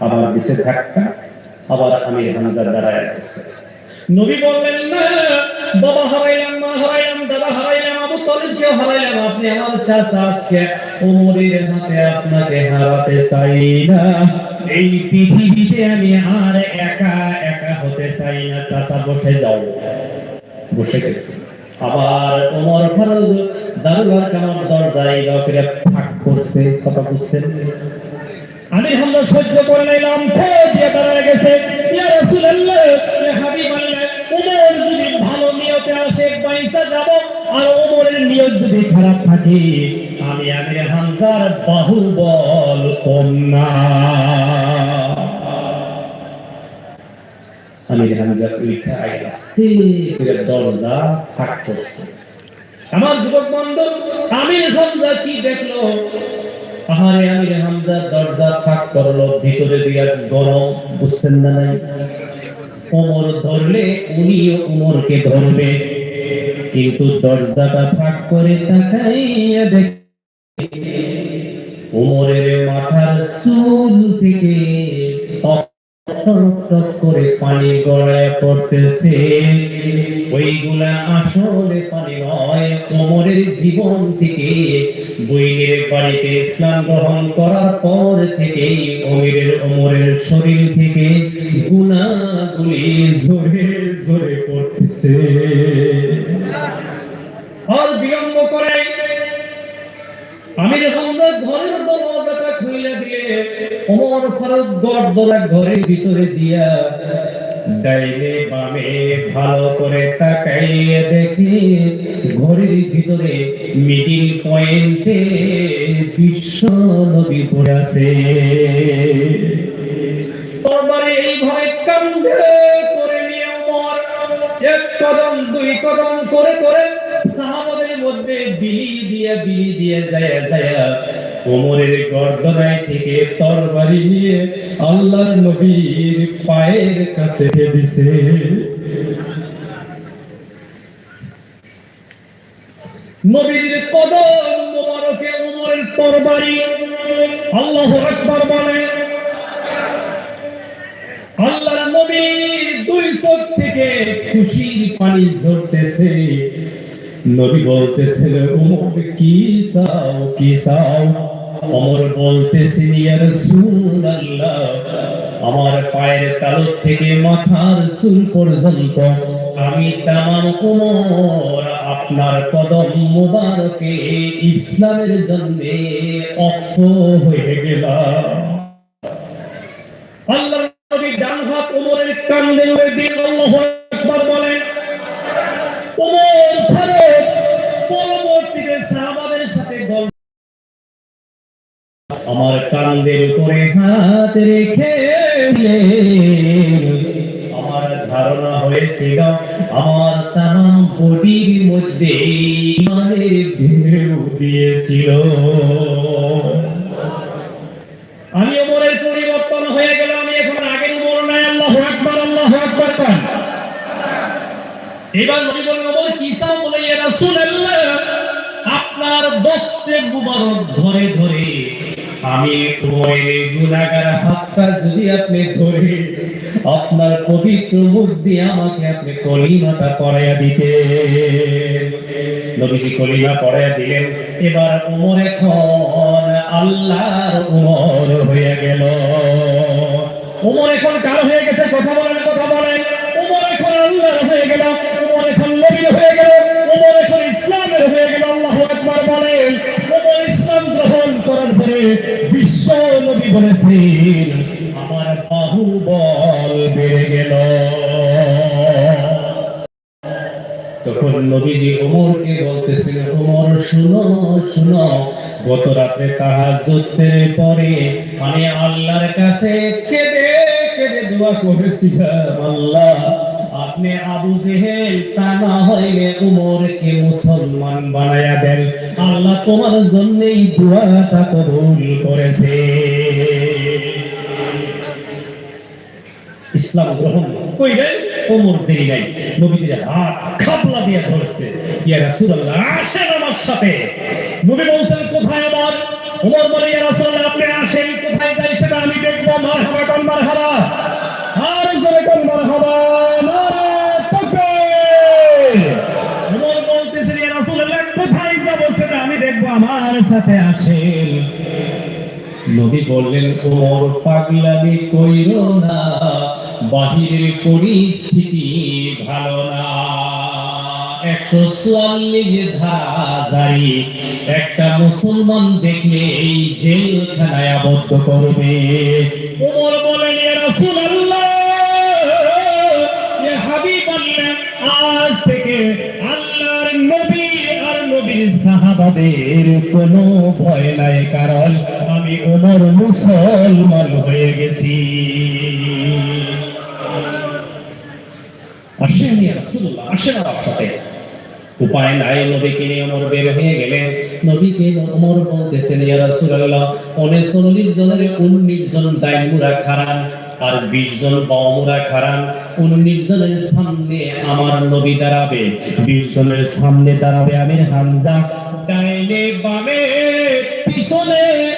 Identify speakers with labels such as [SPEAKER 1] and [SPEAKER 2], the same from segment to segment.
[SPEAKER 1] আবার দিছে ধাক্কা, আবার আমি হামজা দাঁড়ায় গেছে নবী বললেন, না, বাবা হারাইলাম, মা হারাইলাম, দাদা হারাইলাম, আবু তলিবকে হারাইলাম। আপনি আমার কাছে আজকে ওমরের হাতে আপনাকে হারাতে চাই না। এই পৃথিবীতে আমি আর একা একা হতে চাই না বসে যাও। বসে আবার ওমর ফারুক দারুয়ার কামার দরজায় লোকেরা ফাঁক করছে কথা বুঝছেন আমি হামলা সহ্য করে নিলাম, ফের দিয়ে দাঁড়ায় গেছে। ইয়া রাসূলুল্লাহ আমি দরজা করছে। আমার যুবক বন্ধু, আমির হামজা কি দেখল? আহারে, আমির হামজা দরজা ফাঁক করল, ভিতরে দিয়া গরম, বুঝছেন না নাই? ওমর ধরলে উনিও উমরকে ধরবে। কিন্তু দরজাটা ফাঁক করে তাকাইয়া দেখে উমরের মাথার চুল থেকে করে পানি গড়ায় পড়তেছে। ওইগুলা আসলে পানি নয় ওমরের জীবন থেকে বইনের বাড়িতে ইসলাম গ্রহণ করার পর থেকে ওমরের ওমরের শরীর থেকে গুণাগুলি জোরে জোরে পড়তেছে। আর বিলম্ব করে আমি যখন ঘরের দরওয়াজাটা খুলে দিয়ে ওমর ফারুক দরদরা ঘরের ভিতরে দিয়া ডাইনে বামে ভালো করে তাকাইয়ে দেখি ঘরের ভিতরে মিডিল পয়েন্টে বিশ্ব নবী পড়ে আছে। তরবারি এইভাবে কান্দে করে নিয়ে ওমর এক কদম, দুই কদম করে করে সাহাবাদের মধ্যে বিলি দিয়ে বিলি দিয়ে যায় যায় ওমরের গর্দনায় থেকে তরবারি নিয়ে আল্লাহর নবীর পায়ের কাছে দিছে নবীর কদম মোবারকে ওমরের তরবারি আল্লাহু আকবার বলেন আল্লাহর নবী দুই চোখ থেকে খুশির পানি ঝরতেছে। নবী বলতেছেন উমর কি চাও কি চাও? অমর বলতেছেন ইয়া রাসূলুল্লাহ, আমার পায়ের তালু থেকে মাথার চুল পর্যন্ত আমি তামাম উমর, আপনার কদম মুবারকে ইসলামের জন্য অক্ষ হয়ে গেলাম। আল্লাহ নবী ডান হাত ওমরের কান্দে উড়ে দিয়ে আল্লাহু বডির মধ্যে ইমানের ঢেউ দিয়েছিল। আমি ওমরের পরিবর্তন হয়ে গেল আমি এখন আগের ওমর নাই আল্লাহু আকবার আল্লাহু আকবার এবার নবী বলেন ওমর, কি চাও বলে, ইয়া রাসূলুল্লাহ? আপনার দস্তে মুবারক ধরে ধরে আমি ওমরের গুনাহগার হাতটা যদি আপনি ধরে, আপনার পবিত্র মুখ দিয়ে আমাকে আপনি কলিমাটা পড়াইয়া দিতে নবীজি কলিমা পড়াইয়া দিলেন। এবার ওমর এখন আল্লাহর উমর হয়ে গেল। উমর এখন কার হয়ে গেছে, কথা বলেন কথা বলেন। উমর এখন আল্লাহর হয়ে গেল, উমর এখন নবীর হয়ে গেল। বলেছেন আমার বাহুবল বেড়ে গেল। তখন নবীজি ওমরকে বলতেছিলেন ওমর শুনো শুনো গত রাতে তাহাজ্জুদের পরে আমি আল্লাহর কাছে কেঁদে কেঁদে দোয়া করেছিলাম, আল্লাহ, আপনি আবু জেহেল, তা না হইলে উমরকে মুসলমান বানায়া দেন। আল্লাহ তোমার জন্যই দোয়াটা কবুল করেছে। ইসলাম গ্রহণ কইরে ওমর দেরি নাই। নবীজির হাত খাপলা দিয়ে ধরছে। ইয়া রাসূলুল্লাহ, আসেন আমার সাথে। নবী বলছেন, কোথায় আমার? ওমর বলে, ইয়া রাসূলুল্লাহ, আপনি আসেন। কোথায় যাই সেটা আমি দেখব। মারহাবা কোন মারহাবা? আর জোরে কোন মারহাবা? ওমর আমার সাথে আসেন। নবী বললেন ওর পাগলামি কইর না। বাহিরের পরিস্থিতি ভালো না। একশো চুয়াল্লিশ ধারা জারি। একটা মুসলমান দেখলে এই জেলখানায় আবদ্ধ করবে। ওমর বলেন আজ থেকে কোনো ভয় নাই, কারণ আমি ওমর মুসলমান হয়ে গেছি। আসেন রাসূলুল্লাহ আসেন আমার সাথে উপায় নাই ওমর বের হয়ে গেলেন। ওমর বলতেছেন, ইয়া রাসূলুল্লাহ জনের উনিশ জন খারান আর বিশ জন বামুরা খারান। উনিশ জনের সামনে আমার নবী দাঁড়াবে। বিশ জনের সামনে দাঁড়াবে আমির হামজা। ডাইনে বামে, পিছনে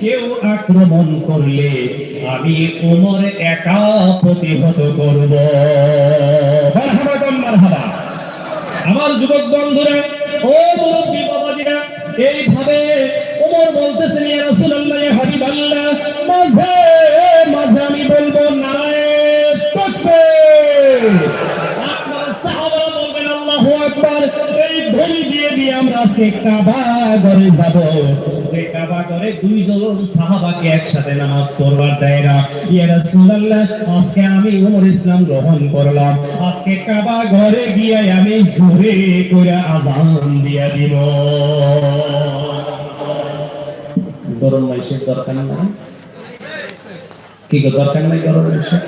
[SPEAKER 1] কেউ আক্রমণ করলে আমি ওমর একা প্রতিহত করব। আমার যুবক বন্ধুরা, ও মুরব্বী বাবাজিরা, এইভাবে ওমর বলতেছেন, ইয়া রাসূলুল্লাহ, ইয়া হাবিবাল্লাহ, মাঝে মাঝে আমি বলব আমরা সে কাবা ঘরে যাব। যে কাবা দুইজন সাহাবাকে একসাথে নামাজ পড়বার দেয় না। ইয়া রাসূলুল্লাহ, আজকে আমি ওমর ইসলাম গ্রহণ করলাম। আজকে কাবা ঘরে গিয়ে আমি জোরে করে আজান দিয়া দিব। গরম মাইসের দরকার নাই কি দরকার নাই গরম মাইসের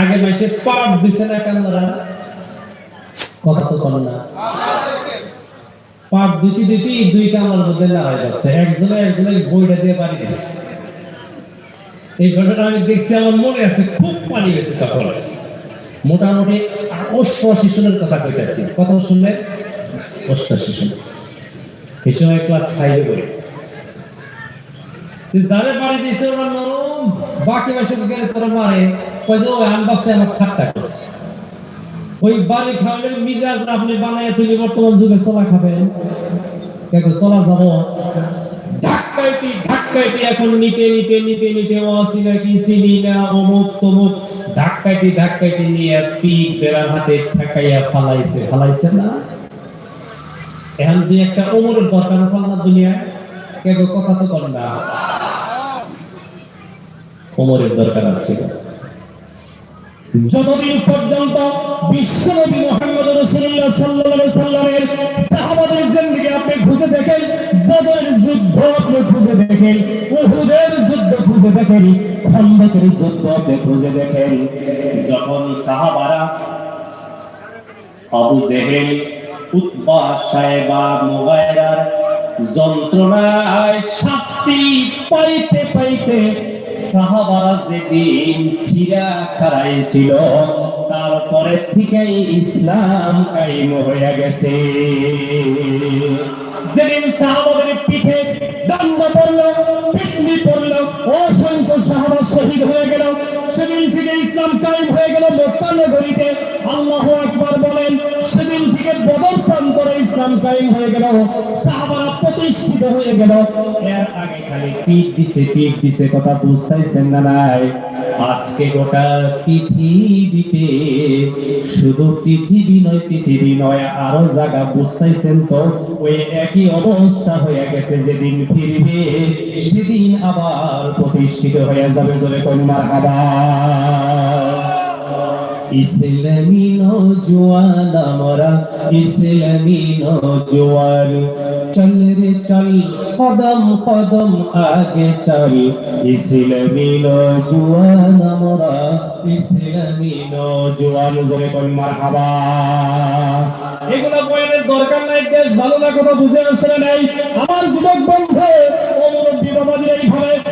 [SPEAKER 1] আগে মাইসে পাপ দিছে না কান্নারা কথা তো বলে না। পাপ দিতে দিতে দুই কামলার মধ্যে লড়াই যাচ্ছে একজনে একজনে বইটা দিয়ে পানি দিচ্ছে এই ঘটনা আমি দেখছি, আমার মনে আছে, খুব পানি গেছে তখন। মোটামুটি অষ্টআশি সনের কথা কইতেছি। কত শুনলে? অষ্টআশি সন এই সময় ক্লাস ফাইভে পড়ি। যারে পানি দিয়েছে ওরা নরম বাকি মাসে গেলে তোরা মারে। কয় যে ওই আনবাসে আমার ঠাট্টা করছে। ওই বাড়ি খাওয়ালে মিজাজ আপনি বানায় তুলি, বর্তমান যুগে চলা খাবেন দেখো, চলা যাব। ধাক্কাইতি ধাক্কাইতি এখন নিতে নিতে নিতে নিতে চিনি না অমুক তমুক। ধাক্কাইতি ধাক্কাইতি নিয়ে পিক বেড়ার হাতে ঠেকাইয়া ফালাইছে। ফালাইছে না? এখন দুই একটা ওমরের দরকার আছে আমার দুনিয়ায়? কেউ কথা তো বল না। ওমরের দরকার আছে। যতদিন পর্যন্ত বিশ্বনবী মুহাম্মদ রাসূলুল্লাহ সাল্লাল্লাহু আলাইহি সাল্লামের সাহাবাদের জিন্দেগি আপনি খুঁজে দেখেন, বদরের যুদ্ধ আপনি খুঁজে দেখেন, উহুদের যুদ্ধ খুঁজে দেখেন, খন্দকের যুদ্ধ আপনি খুঁজে দেখেন। যখন সাহাবারা আবু জেহেল, উতবা সাহেবা মুগায়রার যন্ত্রণায় শাস্তি পাইতে পাইতে সাহাবারা যেদিন ফিরা খারাইছিল তারপরে থেকেই ইসলাম কায়েম হয়ে গেছে। যেদিন সাহাবাদের পিঠে দণ্ড পড়ল পিটনি পড়ল, অসংখ্য সাহাবা শহীদ হয়ে গেল। সেদিন থেকে ইসলাম কায়েম হয়ে গেল মক্কা নগরীতে। আল্লাহ আকবার বলেন, সেদিন থেকে বদর প্রান্তরে ইসলাম কায়েম হয়ে গেল। সাহাবারা শুধু পৃথিবী নয় পৃথিবী নয় আরও জায়গা বুঝতেছেন তো? ওই একই অবস্থা হয়ে গেছে, যেদিন ফিরবে, সেদিন আবার প্রতিষ্ঠিত হয়ে যাবে জলে কন্যার আবার ইসলামী নৌজওয়ান আমরা ইসলামী নৌজওয়ান চল রে চল কদম কদম আগে চল ইসলামী নৌজওয়ান আমরা ইসলামী নৌজওয়ান জোরে কোন মারহাবা। এগুলো বইয়ের দরকার নাই, বেশ ভালো না কথা বুঝে আসছে নাই। আমার যুবক বন্ধু, ও মুরব্বী বাবাজির এইভাবে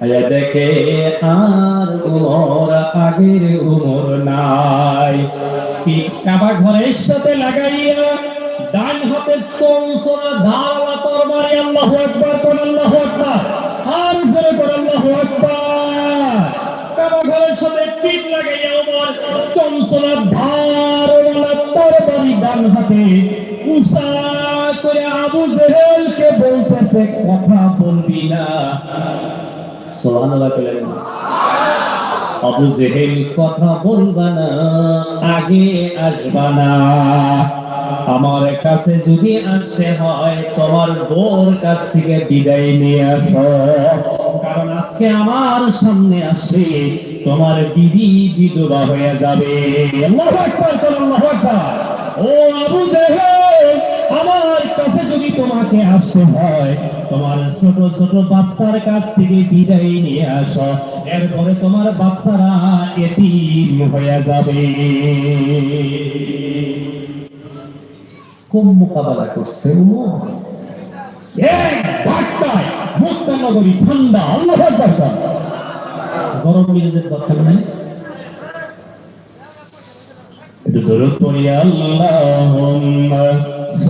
[SPEAKER 2] দেখে আর উমর আগের উমর নাই। কাবা ঘরের সাথে লাগাইয়া ডান হাতে সনসনা ধারালা তরবারি আল্লাহু আকবার কোন আল্লাহু আকবার, আর জোরে কোন আল্লাহু আকবার। কাবা ঘরের সাথে পিঠ লাগাইয়া উমর চঞ্চলা ধারালা তরবারি ডান হাতে উষা করে আবু জেহেলকে বলতেছে, কথা বলবি না। আবু জেহেল কথা বলবা না, আগে আসবা না। আমার কাছে যদি আসে হয়, তোমার বোর কাছ থেকে বিদায় নিয়ে আসো। কারণ আজকে আমার সামনে আসে তোমার দিদি বিধবা হয়ে যাবে। ও আবু জেহেল! আমার কাছে যদি তোমাকে আসতে হয়, তোমার ছোট ছোট বাচ্চার কাছ থেকে বিদায় নিয়ে আসো। এরপরে তোমার বাচ্চারা এতিম হয়ে যাবে। কোন মোকাবেলা করছে উমর? এক ধাক্কায় ঠান্ডা, আল্লাহ আকবার। গরম মিজাজের দরকার নাই একটু দরুদ পড়ি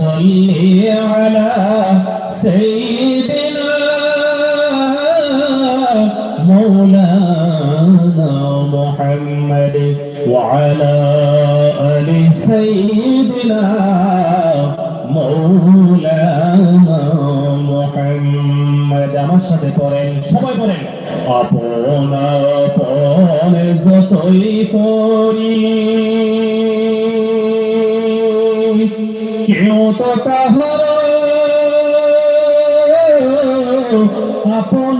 [SPEAKER 2] আল্লাহুম্মা সাল্লি আলা সাইয়্যিদিনা مولانا محمد وعلى آل سيدنا مولانا محمد আমার সাথে পড়েন সবাই পড়েন আপন আপন যতই করি কেউ তো কাহার আপন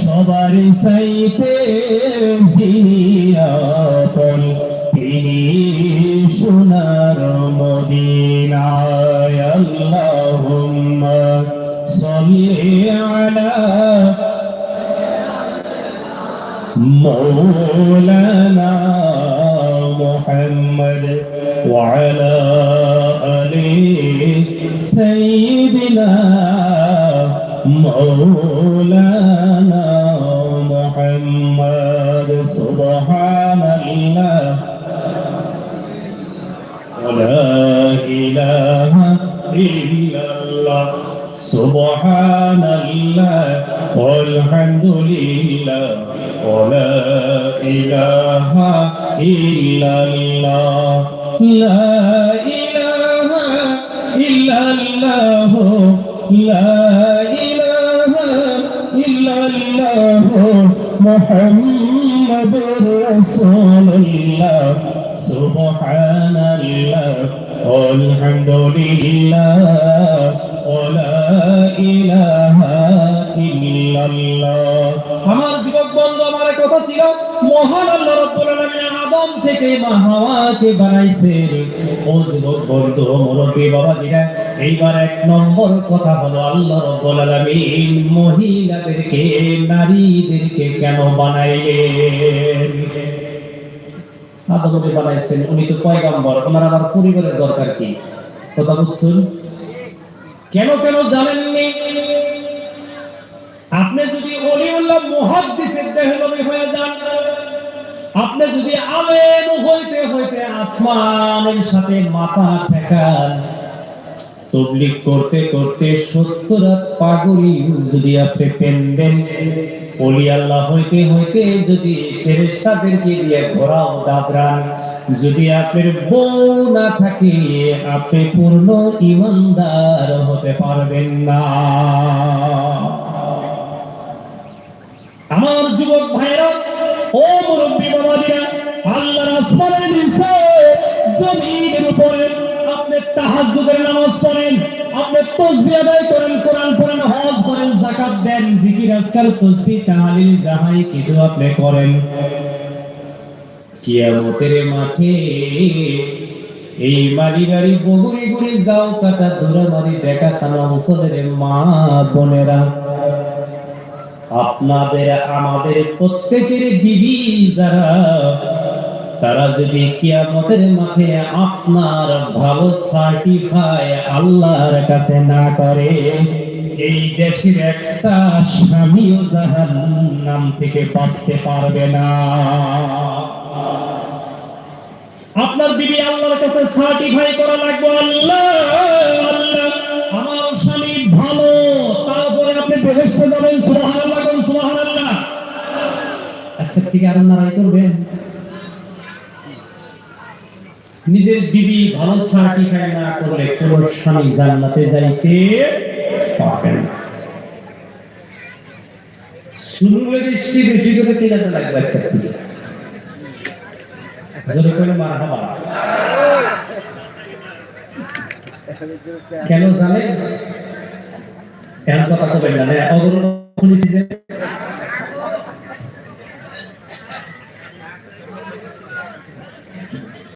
[SPEAKER 2] সবারই চাইতে যিনি مولانا محمد وعلى آل سيدنا مولانا محمد. سبحان الله. ولا إله إلا الله. سبحان الله والحمد لله. ولا إله إلا الله لا إله إلا الله لا إله إلا الله محمد رسول الله سبحان الله والحمد لله ولا إله إلا الله কথা ছিল, মহান আল্লাহ আলামিন আদম থেকে বানাইছেন। মুরব্বী বাবাজিরা, এইবার এক নম্বর কথা হলো, আল্লাহ রাব্বুল আলামিন মহিলাদেরকে, নারীদেরকে কেন বানাইলেন? আদমকে বানাইছেন, উনি তো পয়গাম্বর, ওনার আবার পরিবারের দরকার কি? কথা বুঝছেন? কেন কেন জানেননি? আপনি যদি অলিউল্লাহ মুহাদ্দিসের দেহলবি হয়ে যান, আপনি যদি আলেম হইতে হইতে আসমানের সাথে মাথা ঠেকান, তবলিগ করতে করতে সত্তর পাগড়ি যদি আপনি পেনবেন অলি আল্লাহ হইতে হইতে যদি ফেরেশতাদেরকে দিয়ে ঘোরাও দাবরান যদি আপনার বউ না থাকে, আপনি পূর্ণ ইমানদার হতে পারবেন না। আমার যুবক ভাইরা ও মুরব্বী বাবাজিরা আল্লাহর আসমানের নিচে, জমিনের উপরে আপনি তাহাজ্জুদের নামাজ পড়েন, আপনি তাসবিহ আদায় করেন, কোরআন পড়েন, হজ করেন, যাকাত দেন, জিকির, আজকার তাসবিহ তাহলিল, যাহাই কিছু আপনি করেন। কিয়ামতের মাঠে এই বাড়ি বাড়ি বগুড়ি গুড়ি যাও, কাটা দূরা বাড়ি দেখা সানা অঞ্চলের মা বোনেরা। আপনাদের, আমাদের প্রত্যেকের দিদি যারা, তারা যদি কিয়ামতের মাঠে আপনার ভালো সার্টিফাই আল্লাহর কাছে না করে, এই দেশের একটা স্বামীও জাহান্নাম থেকে বাঁচতে পারবে না। আপনার বিবি আল্লাহর কাছে সার্টিফাই করা লাগবে আল্লাহ, আমার স্বামী ভালো, তারপরে আপনি বেহেশতে যাবেন সুবহানাল্লাহ কোন সুবহানাল্লাহ আজকের থেকে আরও নারাই করবেন? নিজের বিবি ভালো সার্টিফাই না করলে কোন স্বামী জান্নাতে যাইতে পারবে না। বেশি করে লাগবে কেন জানেন কেন কথা কবেন না অগরণ যে